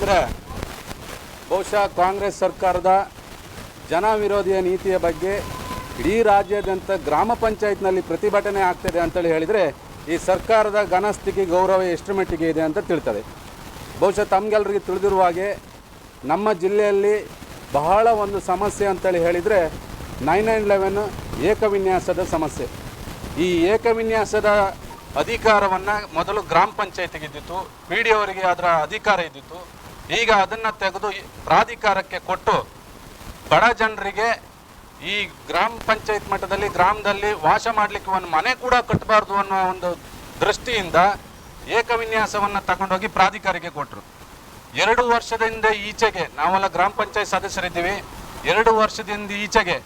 ಅಂದರೆ ಬಹುಶಃ ಕಾಂಗ್ರೆಸ್ ಸರ್ಕಾರದ ಜನ ವಿರೋಧಿಯ ನೀತಿಯ ಬಗ್ಗೆ ಇಡೀ ರಾಜ್ಯಾದ್ಯಂತ ಗ್ರಾಮ ಪಂಚಾಯತ್ನಲ್ಲಿ ಪ್ರತಿಭಟನೆ ಆಗ್ತಿದೆ ಅಂತೇಳಿ ಹೇಳಿದರೆ ಈ ಸರ್ಕಾರದ ಘನಸ್ಥಿತಿ ಗೌರವ ಎಷ್ಟು ಮಟ್ಟಿಗೆ ಇದೆ ಅಂತ ತಿಳ್ತದೆ. ಬಹುಶಃ ತಮಗೆಲ್ಲರಿಗೆ ತಿಳಿದಿರುವ ಹಾಗೆ ನಮ್ಮ ಜಿಲ್ಲೆಯಲ್ಲಿ ಬಹಳ ಒಂದು ಸಮಸ್ಯೆ ಅಂತೇಳಿ ಹೇಳಿದರೆ ನೈನ್ ನೈನ್ ಲೆವೆನ್ ಏಕವಿನ್ಯಾಸದ ಸಮಸ್ಯೆ. ಈ ಏಕವಿನ್ಯಾಸದ ಅಧಿಕಾರವನ್ನು ಮೊದಲು ಗ್ರಾಮ ಪಂಚಾಯತಿಗೆ ಇದ್ದಿತ್ತು, ಪಿ ಡಿ ಅವರಿಗೆ ಅದರ ಅಧಿಕಾರ ಇದ್ದಿತ್ತು. ಈಗ ಅದನ್ನು ತೆಗೆದು ಪ್ರಾಧಿಕಾರಕ್ಕೆ ಕೊಟ್ಟು ಬಡ ಜನರಿಗೆ ಈ ಗ್ರಾಮ ಪಂಚಾಯತ್ ಮಟ್ಟದಲ್ಲಿ, ಗ್ರಾಮದಲ್ಲಿ ವಾಸ ಮಾಡಲಿಕ್ಕೆ ಒಂದು ಮನೆ ಕೂಡ ಕಟ್ಟಬಾರ್ದು ಅನ್ನೋ ಒಂದು ದೃಷ್ಟಿಯಿಂದ ಏಕವಿನ್ಯಾಸವನ್ನು ತಗೊಂಡೋಗಿ ಪ್ರಾಧಿಕಾರಕ್ಕೆ ಕೊಟ್ಟರು ಎರಡು ವರ್ಷದಿಂದ ಈಚೆಗೆ ನಾವೆಲ್ಲ ಗ್ರಾಮ ಪಂಚಾಯತ್ ಸದಸ್ಯರಿದ್ದೀವಿ. ಎರಡು ವರ್ಷದಿಂದ ಈಚೆಗೆ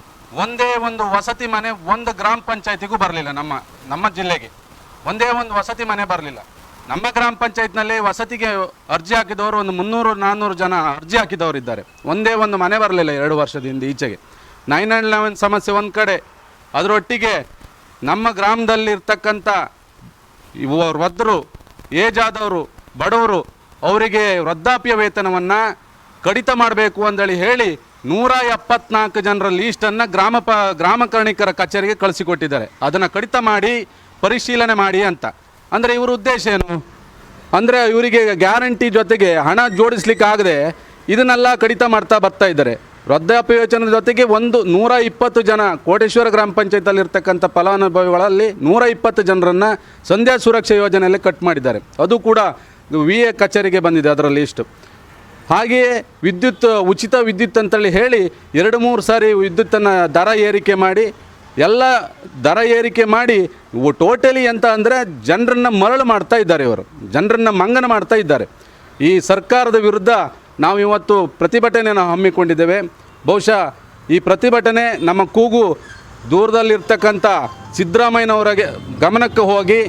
ಒಂದೇ ಒಂದು ವಸತಿ ಮನೆ ಒಂದು ಗ್ರಾಮ ಪಂಚಾಯತಿಗೂ ಬರಲಿಲ್ಲ ನಮ್ಮ ನಮ್ಮ ಜಿಲ್ಲೆಗೆ. ಒಂದೇ ಒಂದು ವಸತಿ ಮನೆ ಬರಲಿಲ್ಲ. ನಮ್ಮ ಗ್ರಾಮ ಪಂಚಾಯತ್ನಲ್ಲಿ ವಸತಿಗೆ ಅರ್ಜಿ ಹಾಕಿದವರು ಒಂದು ಮುನ್ನೂರು ನಾನ್ನೂರು ಜನ ಅರ್ಜಿ ಹಾಕಿದವರು ಇದ್ದಾರೆ ಒಂದೇ ಒಂದು ಮನೆ ಬರಲಿಲ್ಲ ಎರಡು ವರ್ಷದಿಂದ ಈಚೆಗೆ. ನೈನ್ ಆ್ಯಂಡ್ ಲೆವೆನ್ ಸಮಸ್ಯೆ ಒಂದು ಕಡೆ. ಅದರೊಟ್ಟಿಗೆ ನಮ್ಮ ಗ್ರಾಮದಲ್ಲಿರ್ತಕ್ಕಂಥ ವೃದ್ಧರು, ಏಜ್ ಆದವರು, ಬಡವರು, ಅವರಿಗೆ ವೃದ್ಧಾಪ್ಯ ವೇತನವನ್ನು ಕಡಿತ ಮಾಡಬೇಕು ಅಂತೇಳಿ ಹೇಳಿ ನೂರ ಎಪ್ಪತ್ನಾಲ್ಕು ಜನರ ಲೀಸ್ಟನ್ನು ಗ್ರಾಮ ಪ ಗ್ರಾಮಕರ್ಣಿಕರ ಕಚೇರಿಗೆ ಕಳಿಸಿಕೊಟ್ಟಿದ್ದಾರೆ. ಅದನ್ನು ಕಡಿತ ಮಾಡಿ ಪರಿಶೀಲನೆ ಮಾಡಿ ಅಂತ. ಅಂದರೆ ಇವ್ರ ಉದ್ದೇಶ ಏನು? ಅಂದರೆ ಇವರಿಗೆ ಗ್ಯಾರಂಟಿ ಜೊತೆಗೆ ಹಣ ಜೋಡಿಸ್ಲಿಕ್ಕಾಗದೆ ಇದನ್ನೆಲ್ಲ ಕಡಿತ ಮಾಡ್ತಾ ಬರ್ತಾ ಇದ್ದಾರೆ. ವೃದ್ಧಾಪ್ಯ ಯೋಜನೆ ಜೊತೆಗೆ ಒಂದು ನೂರ ಇಪ್ಪತ್ತು ಜನ ಕೋಟೇಶ್ವರ ಗ್ರಾಮ ಪಂಚಾಯತಲ್ಲಿ ಇರ್ತಕ್ಕಂಥ ಫಲಾನುಭವಿಗಳಲ್ಲಿ ನೂರ ಇಪ್ಪತ್ತು ಜನರನ್ನು ಸಂಧ್ಯಾ ಸುರಕ್ಷಾ ಯೋಜನೆಯಲ್ಲಿ ಕಟ್ ಮಾಡಿದ್ದಾರೆ. ಅದು ಕೂಡ ವಿ ಎ ಕಚೇರಿಗೆ ಬಂದಿದೆ ಅದರ ಲಿಸ್ಟ್ ಹಾಗೆಯೇ ವಿದ್ಯುತ್, ಉಚಿತ ವಿದ್ಯುತ್ ಅಂತೇಳಿ ಹೇಳಿ ಎರಡು ಮೂರು ಸಾರಿ ವಿದ್ಯುತ್ತನ್ನು ದರ ಏರಿಕೆ ಮಾಡಿ ಎಲ್ಲ ದರ ಏರಿಕೆ ಮಾಡಿ ಟೋಟಲಿ ಅಂತ ಅಂದರೆ ಜನರನ್ನು ಮರಳು ಮಾಡ್ತಾ ಇದ್ದಾರೆ ಇವರು. ಜನರನ್ನು ಮಂಗನ ಮಾಡ್ತಾ ಇದ್ದಾರೆ. ಈ ಸರ್ಕಾರದ ವಿರುದ್ಧ ನಾವು ಇವತ್ತು ಪ್ರತಿಭಟನೆಯನ್ನು ಹಮ್ಮಿಕೊಂಡಿದ್ದೇವೆ. ಬಹುಶಃ ಈ ಪ್ರತಿಭಟನೆ ನಮ್ಮ ಕೂಗು ದೂರದಲ್ಲಿರ್ತಕ್ಕಂಥ ಸಿದ್ದರಾಮಯ್ಯನವರಿಗೆ ಗಮನಕ್ಕೆ ಹೋಗಿ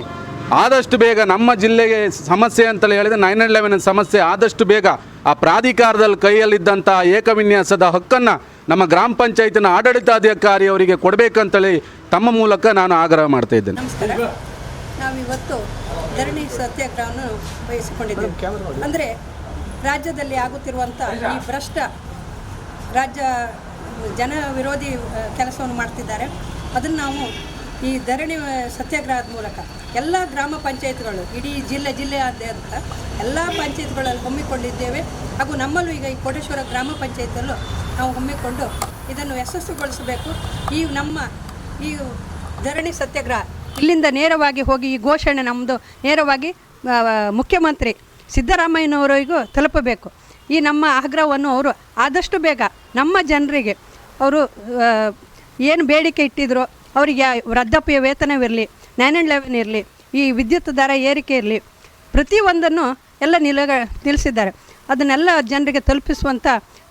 ಆದಷ್ಟು ಬೇಗ ನಮ್ಮ ಜಿಲ್ಲೆಗೆ ಸಮಸ್ಯೆ ಅಂತಲೇ ಹೇಳಿದರೆ ನೈನ್ ಅಂಡ್ ಲೆವೆನ್ ಸಮಸ್ಯೆ ಆದಷ್ಟು ಬೇಗ ಆ ಪ್ರಾಧಿಕಾರದಲ್ಲಿ ಕೈಯಲ್ಲಿದ್ದಂಥ ಏಕವಿನ್ಯಾಸದ ಹಕ್ಕನ್ನು ನಮ್ಮ ಗ್ರಾಮ ಪಂಚಾಯತಿನ ಆಡಳಿತಾಧಿಕಾರಿ ಅವರಿಗೆ ಕೊಡಬೇಕಂತೇಳಿ ತಮ್ಮ ಮೂಲಕ ನಾನು ಆಗ್ರಹ ಮಾಡ್ತಾ ಇದ್ದೇನೆ. ನಾವಿವತ್ತು ಧರಣಿ ಸತ್ಯಾಗ್ರಹವನ್ನು ಬಯಸಿಕೊಂಡಿದ್ದೇವೆ. ಅಂದರೆ ರಾಜ್ಯದಲ್ಲಿ ಆಗುತ್ತಿರುವಂಥ ಈ ಭ್ರಷ್ಟ ರಾಜ್ಯ ಜನ ವಿರೋಧಿ ಕೆಲಸವನ್ನು ಮಾಡ್ತಿದ್ದಾರೆ. ಅದನ್ನು ನಾವು ಈ ಧರಣಿ ಸತ್ಯಾಗ್ರಹದ ಮೂಲಕ ಎಲ್ಲ ಗ್ರಾಮ ಪಂಚಾಯತ್ಗಳು, ಇಡೀ ಜಿಲ್ಲೆ ಜಿಲ್ಲೆ ಅಂತ ಎಲ್ಲ ಪಂಚಾಯತ್ಗಳಲ್ಲಿ ಹಮ್ಮಿಕೊಂಡಿದ್ದೇವೆ. ಹಾಗೂ ನಮ್ಮಲ್ಲೂ ಈಗ ಈ ಕೋಟೇಶ್ವರ ಗ್ರಾಮ ಪಂಚಾಯತಲ್ಲೂ ನಾವು ಹಮ್ಮಿಕೊಂಡು ಇದನ್ನು ಯಶಸ್ಸುಗೊಳಿಸಬೇಕು ಈ ನಮ್ಮ ಈ ಧರಣಿ, ಸತ್ಯಾಗ್ರಹ ಇಲ್ಲಿಂದ ನೇರವಾಗಿ ಹೋಗಿ ಈ ಘೋಷಣೆ ನಮ್ಮದು ನೇರವಾಗಿ ಮುಖ್ಯಮಂತ್ರಿ ಸಿದ್ದರಾಮಯ್ಯನವರಿಗೂ ತಲುಪಬೇಕು. ಈ ನಮ್ಮ ಆಗ್ರಹವನ್ನು ಅವರು ಆದಷ್ಟು ಬೇಗ ನಮ್ಮ ಜನರಿಗೆ ಅವರು ಏನು ಬೇಡಿಕೆ ಇಟ್ಟಿದ್ರು ಅವರಿಗೆ ವೃದ್ಧಾಪ್ಯ ವೇತನವಿರಲಿ ನೈನ್ ಆ್ಯಂಡ್ ಲೆವೆನ್ ಇರಲಿ, ಈ ವಿದ್ಯುತ್ ದರ ಏರಿಕೆ ಇರಲಿ, ಪ್ರತಿಯೊಂದನ್ನು ಎಲ್ಲ ನಿಲಗ ನಿಲ್ಲಿಸಿದ್ದಾರೆ ಅದನ್ನೆಲ್ಲ ಜನರಿಗೆ ತಲುಪಿಸುವಂಥ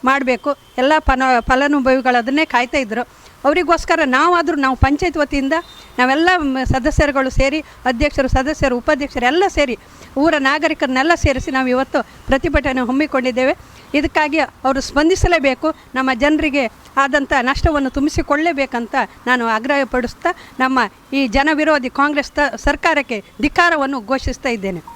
ಮಾಡಬೇಕು. ಎಲ್ಲ ಫಲ ಫಲಾನುಭವಿಗಳು ಅದನ್ನೇ ಕಾಯ್ತಾ ಇದ್ದರು ಅವರಿಗೋಸ್ಕರ ನಾವಾದರೂ ನಾವು ಪಂಚಾಯತ್ ವತಿಯಿಂದ ನಾವೆಲ್ಲ ಸದಸ್ಯರುಗಳು ಸೇರಿ, ಅಧ್ಯಕ್ಷರು, ಸದಸ್ಯರು, ಉಪಾಧ್ಯಕ್ಷರು ಎಲ್ಲ ಸೇರಿ ಊರ ನಾಗರಿಕರನ್ನೆಲ್ಲ ಸೇರಿಸಿ ನಾವು ಇವತ್ತು ಪ್ರತಿಭಟನೆ ಹಮ್ಮಿಕೊಂಡಿದ್ದೇವೆ. ಇದಕ್ಕಾಗಿ ಅವರು ಸ್ಪಂದಿಸಲೇಬೇಕು. ನಮ್ಮ ಜನರಿಗೆ ಆದಂಥ ನಷ್ಟವನ್ನು ತುಂಬಿಸಿಕೊಳ್ಳಲೇಬೇಕಂತ ನಾನು ಆಗ್ರಹಪಡಿಸ್ತಾ ನಮ್ಮ ಈ ಜನವಿರೋಧಿ ಕಾಂಗ್ರೆಸ್ ಸರ್ಕಾರಕ್ಕೆ ಧಿಕ್ಕಾರವನ್ನು ಘೋಷಿಸ್ತಾ ಇದ್ದೇನೆ.